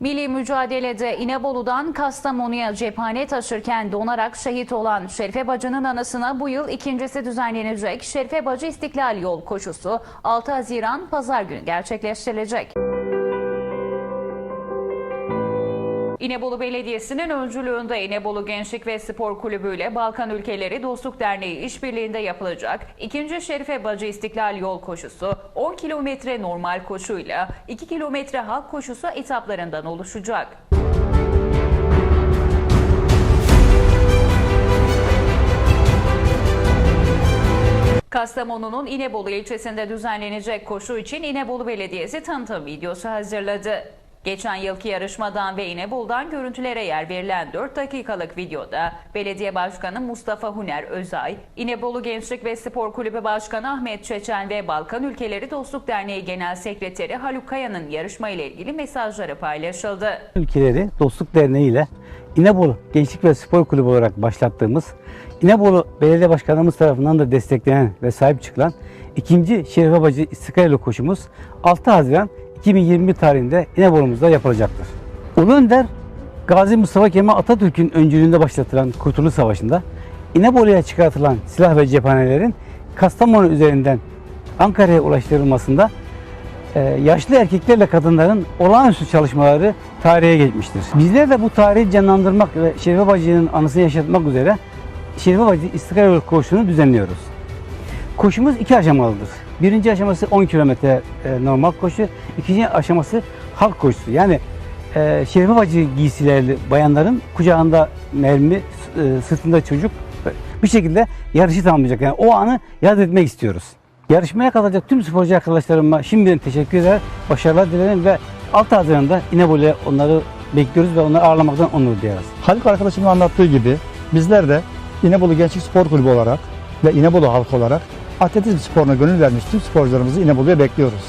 Milli mücadelede İnebolu'dan Kastamonu'ya cephane taşırken donarak şehit olan Şerife Bacı'nın anısına bu yıl ikincisi düzenlenecek Şerife Bacı İstiklal Yol Koşusu 6 Haziran Pazar günü gerçekleştirilecek. İnebolu Belediyesi'nin öncülüğünde İnebolu Gençlik ve Spor Kulübü ile Balkan Ülkeleri Dostluk Derneği işbirliğinde yapılacak ikinci Şerife Bacı İstiklal Yol Koşusu 10 kilometre normal koşuyla 2 kilometre halk koşusu etaplarından oluşacak. Kastamonu'nun İnebolu ilçesinde düzenlenecek koşu için İnebolu Belediyesi tanıtım videosu hazırladı. Geçen yılki yarışmadan ve İnebolu'dan görüntülere yer verilen 4 dakikalık videoda Belediye Başkanı Mustafa Huner Özay, İnebolu Gençlik ve Spor Kulübü Başkanı Ahmet Çeçen ve Balkan Ülkeleri Dostluk Derneği Genel Sekreteri Haluk Kaya'nın yarışma ile ilgili mesajları paylaşıldı. Ülkeleri Dostluk Derneği ile İnebolu Gençlik ve Spor Kulübü olarak başlattığımız, İnebolu Belediye Başkanımız tarafından da desteklenen ve sahip çıkılan ikinci Şerife Bacı İstiklal koşumuz 6 Haziran 2021 tarihinde İnebolu'muzda yapılacaktır. Ulu Önder Gazi Mustafa Kemal Atatürk'ün öncülüğünde başlatılan Kurtuluş Savaşı'nda İnebolu'ya çıkartılan silah ve cephanelerin Kastamonu üzerinden Ankara'ya ulaştırılmasında ee, yaşlı erkeklerle kadınların olağanüstü çalışmaları tarihe geçmiştir. Bizler de bu tarihi canlandırmak ve Şerife Bacı'nın anısını yaşatmak üzere Şerife Bacı İstiklal Yolu koşusunu düzenliyoruz. Koşumuz iki aşamalıdır. Birinci aşaması 10 kilometre e, normal koşu, ikinci aşaması halk koşusu. Yani e, Şerife Bacı giysilerli bayanların kucağında mermi, e, sırtında çocuk bir şekilde yarışı tamamlayacak. Yani o anı yad etmek istiyoruz. Yarışmaya katılacak tüm sporcu arkadaşlarıma şimdiden teşekkür eder, başarılar dilerim ve 6 Haziran'da İnebolu'ya onları bekliyoruz ve onları ağırlamaktan onur duyarız. Haluk arkadaşımın anlattığı gibi bizler de İnebolu Gençlik Spor Kulübü olarak ve İnebolu halkı olarak atletizm sporuna gönül vermiş tüm sporcularımızı İnebolu'ya bekliyoruz.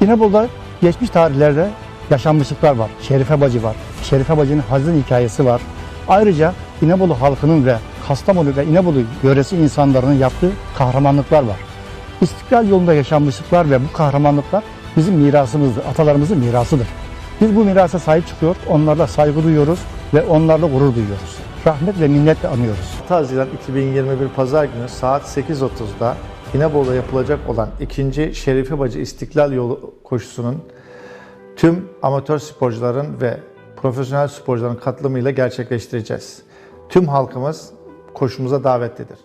İnebolu'da geçmiş tarihlerde yaşanmışlıklar var. Şerife Bacı var. Şerife Bacı'nın hazin hikayesi var. Ayrıca İnebolu halkının ve Kastamonu ve İnebolu yöresi insanların yaptığı kahramanlıklar var. İstiklal yolunda yaşanmışlıklar ve bu kahramanlıklar bizim mirasımızdır, atalarımızın mirasıdır. Biz bu mirasa sahip çıkıyor, onlarla saygı duyuyoruz ve onlarla gurur duyuyoruz. Rahmet ve minnetle anıyoruz. 6 Haziran 2021 Pazar günü saat 8.30'da İnebolu'da yapılacak olan ikinci Şerife Bacı İstiklal Yolu koşusunun tüm amatör sporcuların ve profesyonel sporcuların katılımıyla gerçekleştireceğiz. Tüm halkımız koşumuza davetlidir.